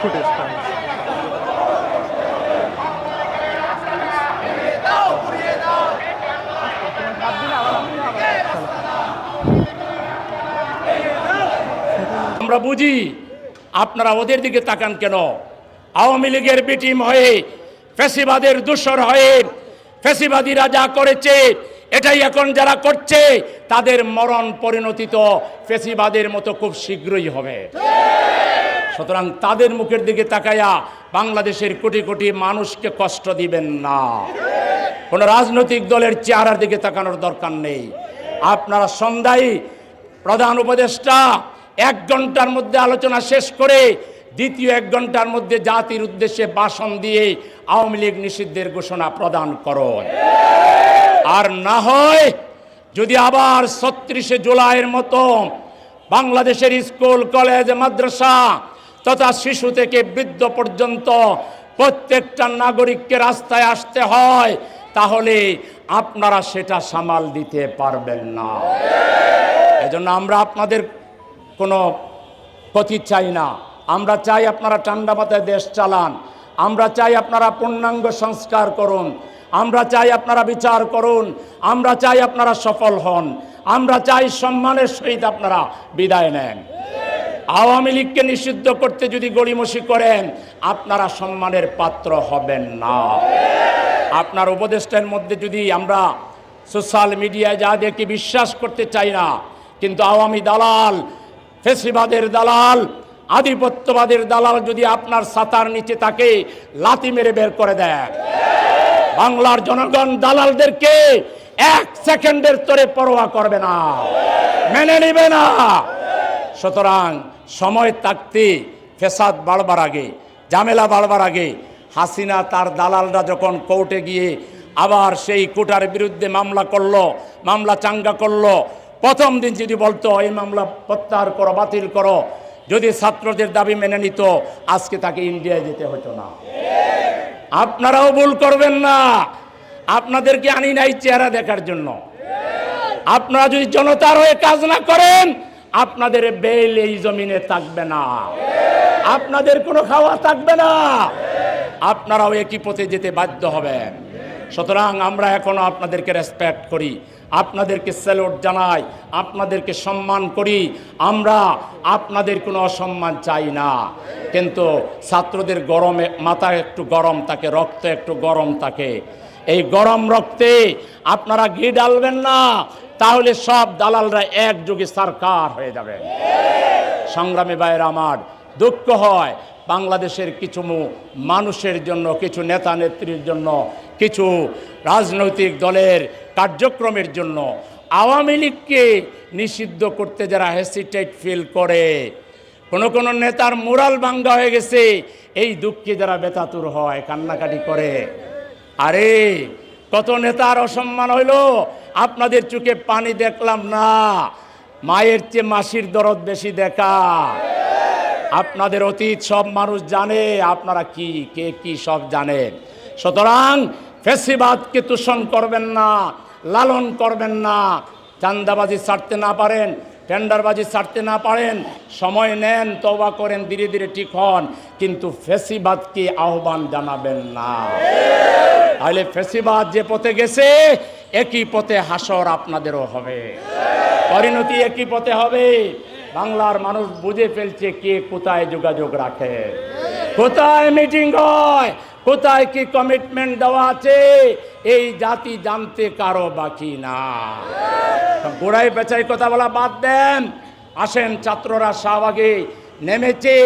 আমরা বুঝি আপনারা ওদের দিকে তাকান কেন? আওয়ামী লীগের বিটিম হয়ে ফেসিবাদের দূষর হয়ে ফেসিবাদীরা যা করেছে, এটাই এখন যারা করছে, তাদের মরণ পরিণতি তো ফেসিবাদের মতো খুব শীঘ্রই হবে। সুতরাং তাদের মুখের দিকে তাকায়া বাংলাদেশের কোটি কোটি মানুষকে কষ্ট দিবেন না। কোনো রাজনৈতিক দলের চেহারার দিকে তাকানোর দরকার নেই। আপনারা সন্ধ্যায় প্রধান উপদেষ্টা এক ঘণ্টার মধ্যে আলোচনা শেষ করে দ্বিতীয় এক ঘণ্টার মধ্যে জাতির উদ্দেশ্যে ভাষণ দিয়ে আওয়ামী লীগ নিষিদ্ধের ঘোষণা প্রদান করুন। আর না হয় যদি আবার ছত্রিশে জুলাইয়ের মতো বাংলাদেশের স্কুল, কলেজ, মাদ্রাসা তথা শিশু থেকে বৃদ্ধ পর্যন্ত প্রত্যেকটা নাগরিককে রাস্তায় আসতে হয়, তাহলে আপনারা সেটা সামাল দিতে পারবেন না। এজন্য আমরা আপনাদের কোনো ক্ষতি চাই না। আমরা চাই আপনারা ঠান্ডা মাথায় দেশ চালান। আমরা চাই আপনারা পূর্ণাঙ্গ সংস্কার করুন। আমরা চাই আপনারা বিচার করুন। আমরা চাই আপনারা সফল হন। আমরা চাই সম্মানের সহিত আপনারা বিদায় নেন। আওয়ামী লীগকে নিষিদ্ধ করতে যদি গড়িমসি করেন, আপনারা সম্মানের পাত্র হবেন না। আপনার উপদেষ্টার মধ্যে যদি আমরা সোশ্যাল মিডিয়ায় যা দেখি বিশ্বাস করতে চাই না, কিন্তু আওয়ামী দালাল, ফেসিবাদের দালাল, আধিপত্যবাদের দালাল যদি আপনার সাতার নিচে তাকে লাতি মেরে বের করে দেয়। বাংলার জনগণ দালালদেরকে এক সেকেন্ডের তরে পরোয়া করবে না, মেনে নিবে না। সুতরাং সময় থাকতে ফেসাদ বাড়বার আগে, ঝামেলা বাড়বার আগে, হাসিনা তার দালালরা যখন কোর্টে গিয়ে আবার সেই কোটার বিরুদ্ধে মামলা করল, মামলা চাঙ্গা করল, প্রথম দিন যদি বলতো, এই মামলা প্রত্যাহার করো, বাতিল করো, যদি ছাত্রদের দাবি মেনে নিত, আজকে তাকে ইন্ডিয়ায় যেতে হতো না। আপনারাও ভুল করবেন না। আপনাদেরকে আনি নাই চেহারা দেখার জন্য। আপনারা যদি জনতার হয়ে কাজ না করেন আপনাদের বেল এই জমিনে থাকবে না। আপনাদের কোনো খাওয়া থাকবে না। আপনারাও একই পথে যেতে বাধ্য হবেন। সুতরাং আমরা এখনও আপনাদেরকে রেসপেক্ট করি, আপনাদেরকে স্যালুট জানাই, আপনাদেরকে সম্মান করি। আমরা আপনাদের কোনো অসম্মান চাই না। কিন্তু ছাত্রদের গরমে মাথা একটু গরম থাকে, রক্ত একটু গরম থাকে। এই গরম রক্তে আপনারা ঘি ডালবেন না তাহলে সব দালালরা একযোগে সরকার হয়ে যাবে। সংগ্রামী ভাইয়ের আমার, দুঃখ হয় বাংলাদেশের কিছু মানুষের জন্য, কিছু নেতা নেত্রীর জন্য, কিছু রাজনৈতিক দলের কার্যক্রমের জন্য আওয়ামী লীগকে নিষিদ্ধ করতে যারা হেসিটেট ফিল করে, কোনো কোনো নেতার মোরাল ভাঙ্গা হয়ে গেছে, এই দুঃখে যারা বেতাতুর হয়, কান্নাকাটি করে। আরে কত নেতার অসম্মান হইল? আপনাদের চোখে পানি দেখলাম না। মায়ের চেয়ে মাসির দরদ বেশি দেখা। আপনাদের অতীত সব মানুষ জানে, আপনারা কি, কে কি সব জানেন সুতরাং ফেসিবাদকে তুষণ করবেন না, লালন করবেন না। চান্দাবাজি ছাড়তে না পারেন, টেন্ডারবাজি ছাড়তে না পারেন। সময় নেন তবা করেন, ধীরে ধীরে ঠিক হন। কিন্তু ফেসিবাদকে আহ্বান জানাবেন না। তাহলে ফেসিবাদ যে পথে গেছে, একই পথে হাসর আপনাদেরও হবে। পরিণতি একই পথে হবে। বাংলার মানুষ বুঝে ফেলছে কে কোথায় যোগাযোগ রাখে। কোথায় মিটিং হয়, কোথায় কি কমিটমেন্ট দেওয়া আছে, এই জাতি জানতে কারও বাকি না। গোড়াই বেচাই কথা বলা বাদ দেন। আসেন ছাত্ররা শাহবাগে নেমেছে।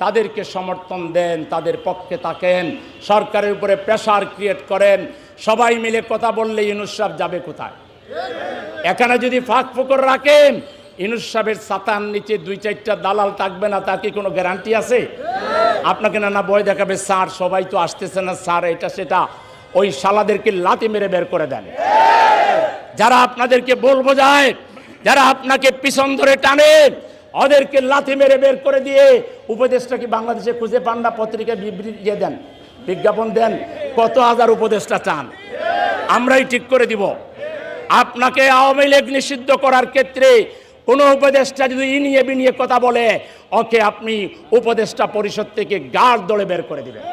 তাদেরকে সমর্থন দেন, তাদের পক্ষে থাকেন, সরকারের উপরে প্রেশার ক্রিয়েট করেন। সবাই মিলে কথা বললে ইউনুস যাবে কোথায়? এখানে যদি ফাঁক ফুকর রাখেন ইনুস সাহেবের সাতার নিচে দুই চারটা দালাল থাকবে না, তার কি কোনো গ্যারান্টি আছে? আপনাকে না না বই দেখাবে, স্যার, সবাই তো আসতেছে না, স্যার, এটা সেটা। ওই শালাদেরকে লাতি মেরে বের করে দেন। যারা আপনাদেরকে বলব যায়, যারা আপনাকে পিছন ধরে টানে ওদেরকে লাথি মেরে বের করে দিয়ে উপদেষ্টা কি বাংলাদেশে খুঁজে পান না পত্রিকায় বিবৃতি দিয়ে দেন, বিজ্ঞাপন দেন? কত হাজার উপদেষ্টা চান? আমরাই ঠিক করে দিব। আপনাকে আওয়ামী লীগ নিষিদ্ধ করার ক্ষেত্রে কোনো উপদেষ্টা যদি ই নিয়ে বিনিয়ে কথা বলে, ওকে আপনি উপদেষ্টা পরিষদ থেকে গাড় দলে বের করে দিবেন।